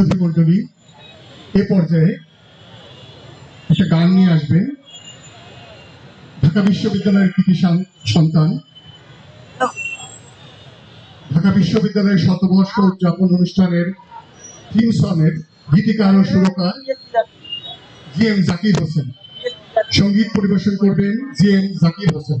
সুধী মন্ডলী এ পর্যায়ে একটা গান নিয়ে আসবেন। ঢাকা বিশ্ববিদ্যালয়ের কৃতি সন্তান। ঢাকা বিশ্ববিদ্যালয়ের শতবর্ষ উদযাপন অনুষ্ঠানের থিম সনের গীতিকার ও সুরকার জি এম জাকির হোসেন। সংগীত পরিবেশন করবেন জি এম জাকির হোসেন।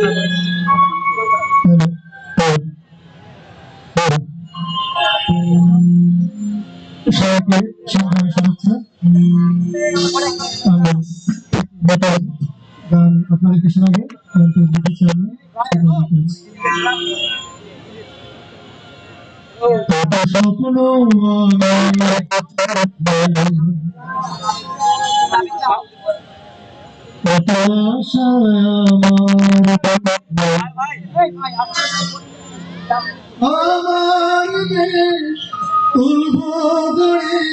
সবাইকে আমার দেশ তুলবগড়ে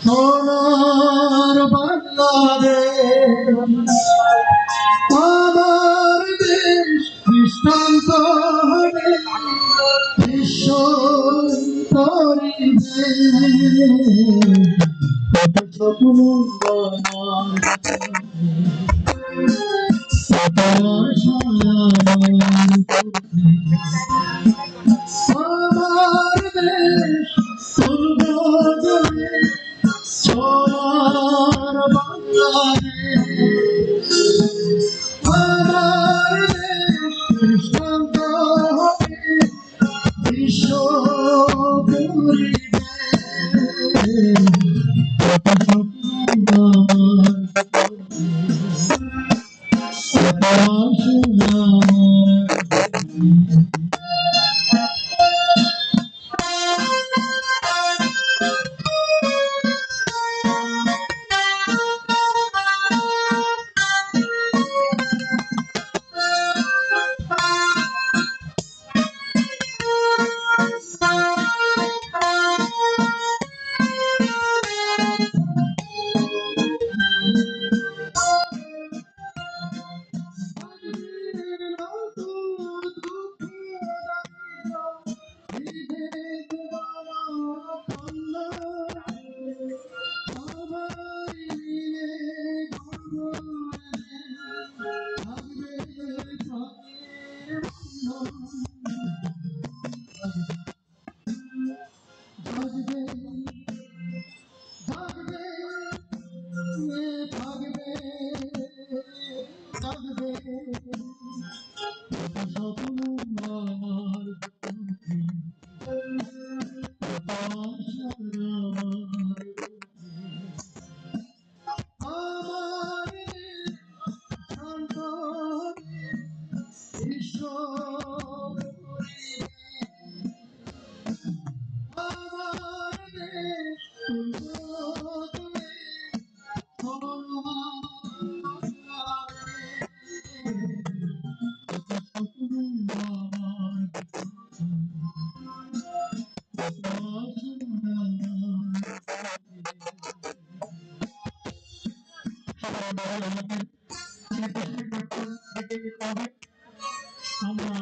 সোনার বাংলাদেশ আমার দেশ দৃষ্টান্ত হবে বিশ্ব তরিবে কত স্বপ্ন and আমরা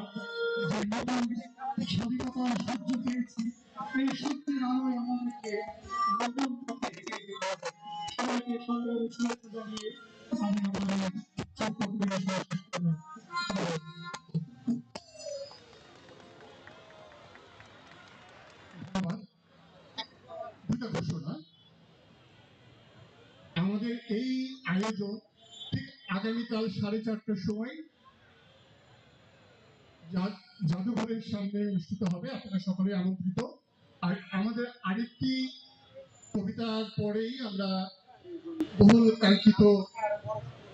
আগামীকাল সাড়ে চারটার সময় জাদুঘরের সামনে অনুষ্ঠিত হবে। আপনারা সকলে আমন্ত্রিত। আর আমাদের আরেকটি কবিতার পরেই আমরা বহুল কাঙ্ক্ষিত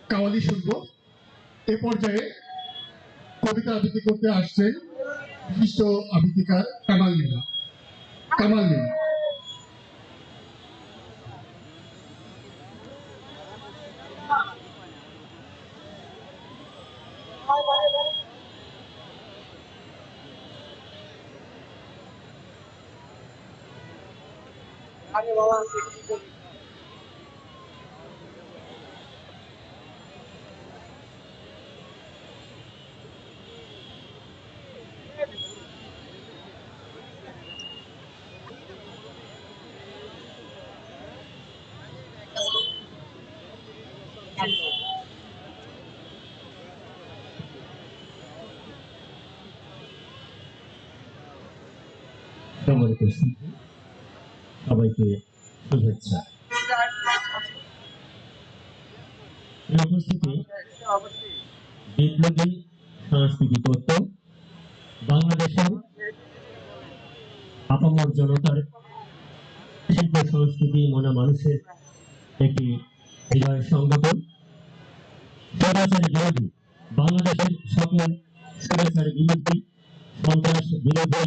কাওয়ালি শুনব। এ পর্যায়ে কবিতা আবৃত্তি করতে আসছেন বিশিষ্ট আবৃত্তিকার কামাল মিনা। কামাল মিনা। আরে বাবা শিল্পী সবাইকে শুভেচ্ছা। উপস্থিতি বিপ্লবী সাংস্কৃতিক বাংলাদেশের আপামর জনতার শিল্প সংস্কৃতি মনা মানুষের একটি হৃদয় সংগঠন। স্বৈরাচার বিরোধী। বাংলাদেশের সকল স্বৈরাচার বিরোধী সন্ত্রাস বিরোধী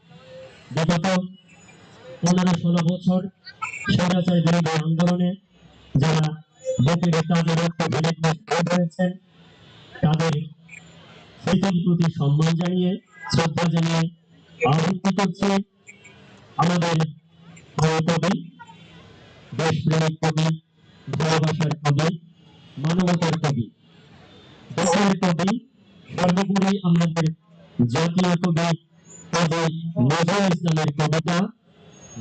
বিগত পনেরো ষোলো বছর স্বৈরাচার বিরোধী আন্দোলনে যারা বুকের কাজে রক্ত হয়েছেন তাদের স্মৃতির প্রতি সম্মান জানিয়ে, শ্রদ্ধা জানিয়ে আবৃত্তি করছে আমাদের কবি, দেশপ্রেমিক কবি, ভালোবাসার কবি, মানবতার কবি। দেশের কবি, সর্বোপরি আমাদের জাতীয় কবি কাজী নজরুল ইসলামের কবিতা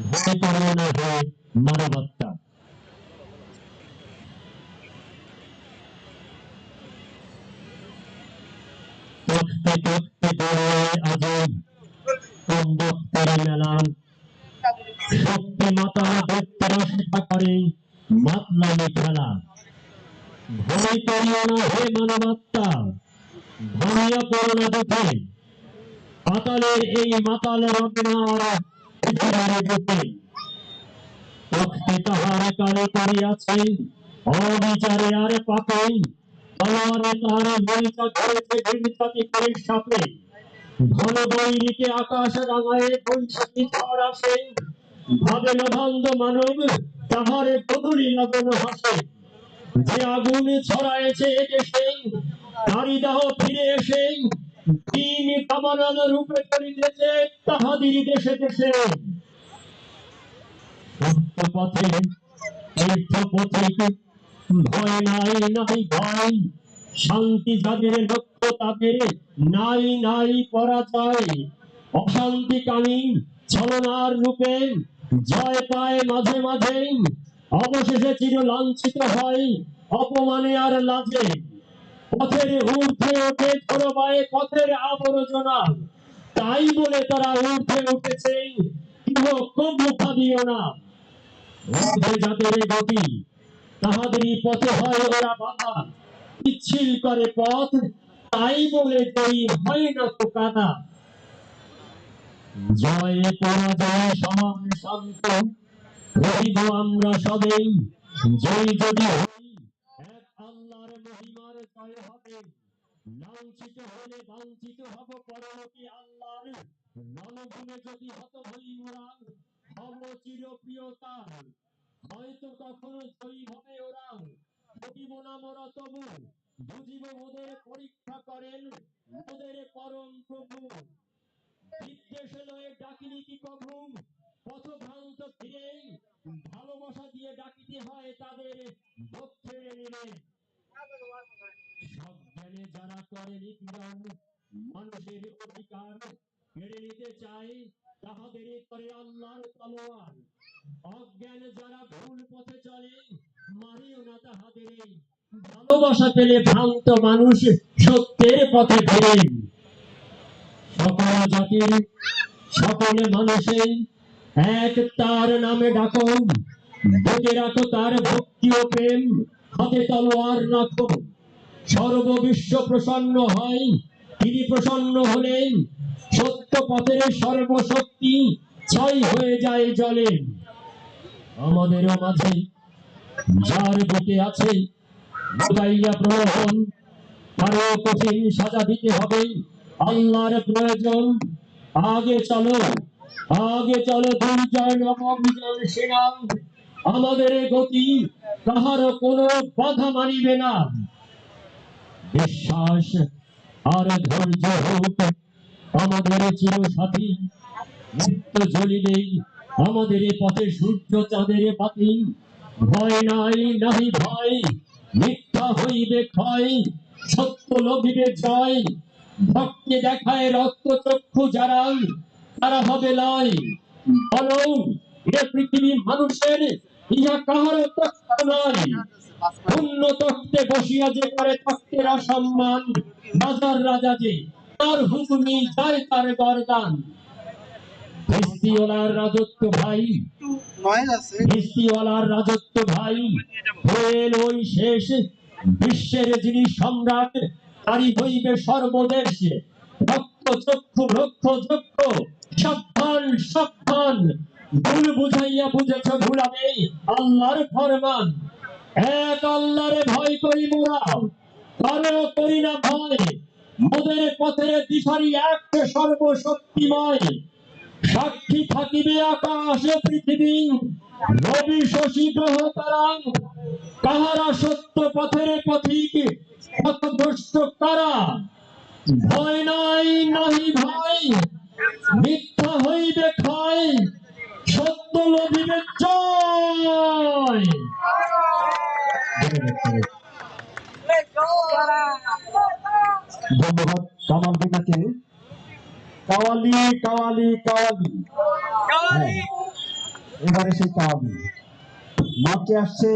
ভয় করিও না হয় মানবাত্মা তখতে তখতে দোলে আজব শক্তি মাতালা দেখতে রসিকা করে মাতলামি খেলা ভয় করিও না হে মানবাত্মা ভয়া করোনা দুঃখে পাতালের এই মাতাল রত্নার পৃথিবীর বুকে তখতে তাহার কালে করিয়াছে, অবিচারে আর পাপে তলারে তাহার বইটা ধরেছে ভিড়চাতি করে সাপে। ঘন বৈরিকে আকাশ রাঙায়, বৈশাখী ঝড় আসে। ভাবে নভঙ্গ মানব, তাহারে কদলি লগন হাসে। যে আগুন ছড়ায়েছে দাহ ফিরে এসে রূপে করিতেছে তাহাদের দেশে দেশে। পথে পথিক ভয় নাই নাই ভয়। শান্তি যাদের লক্ষ্য তাদের নাই নাই ছলনার রূপে জয় পায় মাঝে মাঝে। অবশেষে চির লাঞ্ছিত হয়, অপমানে আর লাজে। পথের ঊর্ধ্বে ওঠে ধরবায় পথের আবর্জনা। তাই বলে তারা ঊর্ধ্বে উঠেছে না। ঊর্ধ্বে যাদের গতি, তাহাদেরই পথে হয় ওরা বাধা। করে পথ, তাই বলে জয়ী হয় না তো কাদা জয়ে পরাজয় সমান শান্ত, রহিব আমরা সবেই জয় যদি হই জয় হবে। লাঞ্ছিত হলে বাঞ্ছিত হব পরলোকে আল্লাহর। রণভূমে যদি হত হই মোরা হব চিরপ্রিয় তার হয়তো কখনো জয়ী হবে ওরা। ঘটিব না মোরা তবু, বুঝিব মোদের পরীক্ষা করেন মোদের পরম প্রভু। বিদ্বেষ ডাকিনি কি কভু পথভ্রান্ত ফিরে ভালোবাসা দিয়ে ডাকিতে হয় তাদের পক্ষে নিলে সব জ্ঞানে যারা করে মানুষের অধিকার নিতে তাহাদের করে আল্লাহর তলোয়ার। অজ্ঞান যারা ভুল পথে চলে মারিও না ভালোবাসা পেলে ভ্রান্ত মানুষ সত্যের পথে ফেরে। সকল জাতির, সকলে মানুষের এক তার নামে ডাকো বুকে রাখো তার ভক্তি ও প্রেম। হাতে তলোয়ার রাখো। সর্ববিশ্ব প্রসন্ন হয় তিনি প্রসন্ন হলেন। সত্য পথের সর্বশক্তি ছয় হয়ে যায় জলে। আমাদেরও মাঝে যার বুকে আছে কঠিন সাজা দিতে হবে। আল্লাহর প্রয়োজন। আগে চলো আগে চলো দুর্জয় নব বিজয় সেনা। আমাদের গতি কাহার কোনো বাধা মানিবে না। বিশ্বাস। আর ধৈর্য হোক আমাদের চির সাথী মুক্ত জ্বলিলেই আমাদের পথে সূর্য চাঁদের পাতি। ভয় নাই, নাহি ভয়, মিথ্যা হইবে ক্ষয়, সত্য লোভিবে জয়। ভক্তি দেখায় রক্ত চক্ষু যারা, তারা হবে লয়। বলো, এ পৃথিবী মানুষের ইহা কাহার নয়। তক্তে বসিয়া যে করে তক্তের অসম্মান রাজার রাজা যে তার হুকুমি যায় তার গরদান। বিশ্বের যিনি সম্রাট, তারই সর্বদেশ। রক্ত চক্ষু ভুল বুঝাইয়া বুঝেছ ভুলাবে আল্লাহর ফরমান। এক সাক্ষী থাকিবে আকাশ পৃথিবী। রবি শশী গ্রহ তারাং। কাহারা সত্য পথের পথিক, পথভ্রষ্ট ভয় নাই, নাহি ভয়। মিথ্যা হইবে ক্ষয়। সত্য জয়। ধন্যবাদ। কামাল বিকাকে কাওয়ালি কাওয়ালি কাওয়ালি। হ্যাঁ, এবারে সেই কাওয়ালি। মঞ্চে আসছে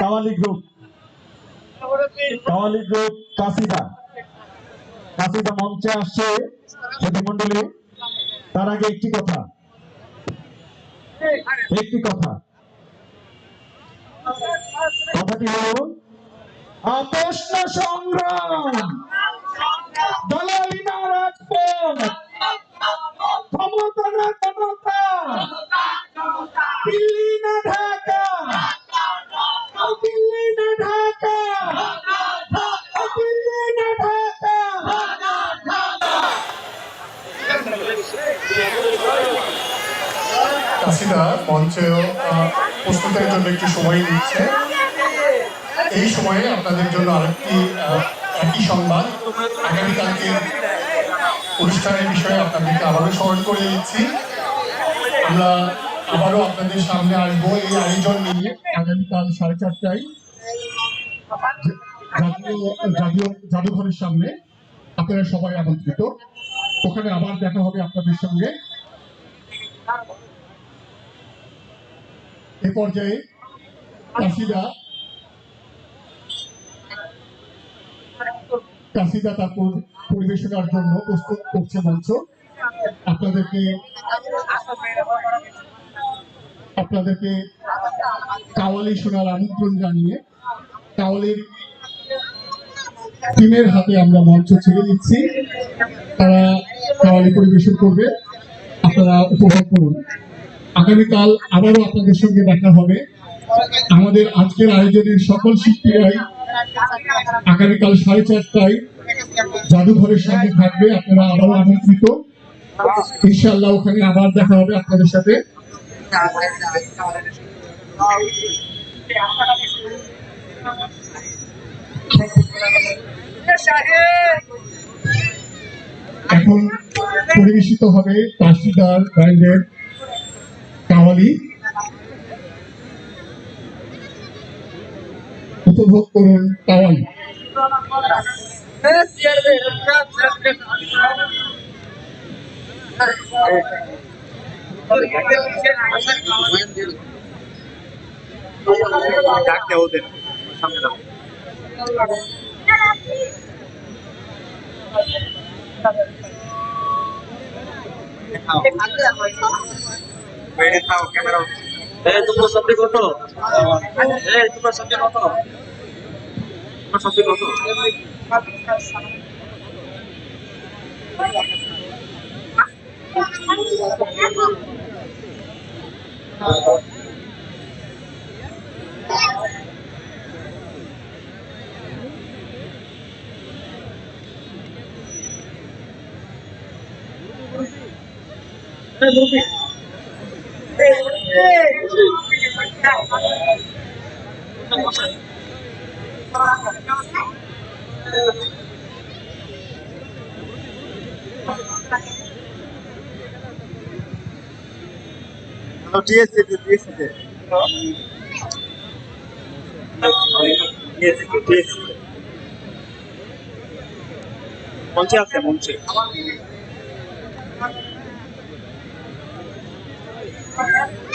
qawwali. Group qawwali group Qasida. কাসিদা মঞ্চে আসছে। সেটি মন্ডলী তার আগে একটি কথা। একটি কথা। কথাটি হল সংগ্রাম। দলালিনা রাজপথ আহ, প্রস্তুতের জন্য একটু সময় নিচ্ছে। এই সময়ে আপনাদের জন্য আরেকটি একই সংবাদ। আগামীকালকে অনুষ্ঠানের বিষয়ে আপনাদেরকে আবারও স্মরণ করে দিচ্ছি। আমরা আবারও আপনাদের সামনে আসব এই আয়োজন নিয়ে আগামীকাল সাড়ে চারটায়। জাতীয় জাদুঘরের সামনে আপনারা সবাই আমন্ত্রিত। ওখানে আবার দেখা হবে আপনাদের সঙ্গে। এ পর্যায়ে কাশিদা কাশিদা তার পর- পরিবেশনার জন্য প্রস্তুত করছে মঞ্চ। আপনাদেরকে আপনাদেরকে কাওয়ালি শোনার আমন্ত্রণ জানিয়ে কাওয়ালির টিমের হাতে আমরা মঞ্চ ছেড়ে দিচ্ছি। তারা কাওয়ালি পরিবেশন করবে। আপনারা উপভোগ করুন। আগামীকাল আবারও আপনাদের সঙ্গে দেখা হবে। আমাদের আজকের আয়োজনের সকল শিল্পীরাই আগামীকাল সাড়ে চারটায় জাদুঘরের সামনে থাকবে। আপনারা আবারও আমন্ত্রিত। ইনশাল্লাহ ওখানে আবার দেখা হবে আপনাদের সাথে। এখন পরিবেশিত হবে কাশিদার ব্যান্ডের কাওয়ালি উপভোগ করুন কাওয়ালি ডাকতে সামনে দাও ক্যামেরা এই তোমার সবজি কত এই তোমার সবজি কত তোমার সবজি কত টিএসসি টিএসসি টিএসসি মঞ্চে আছে মঞ্চে। ওই যে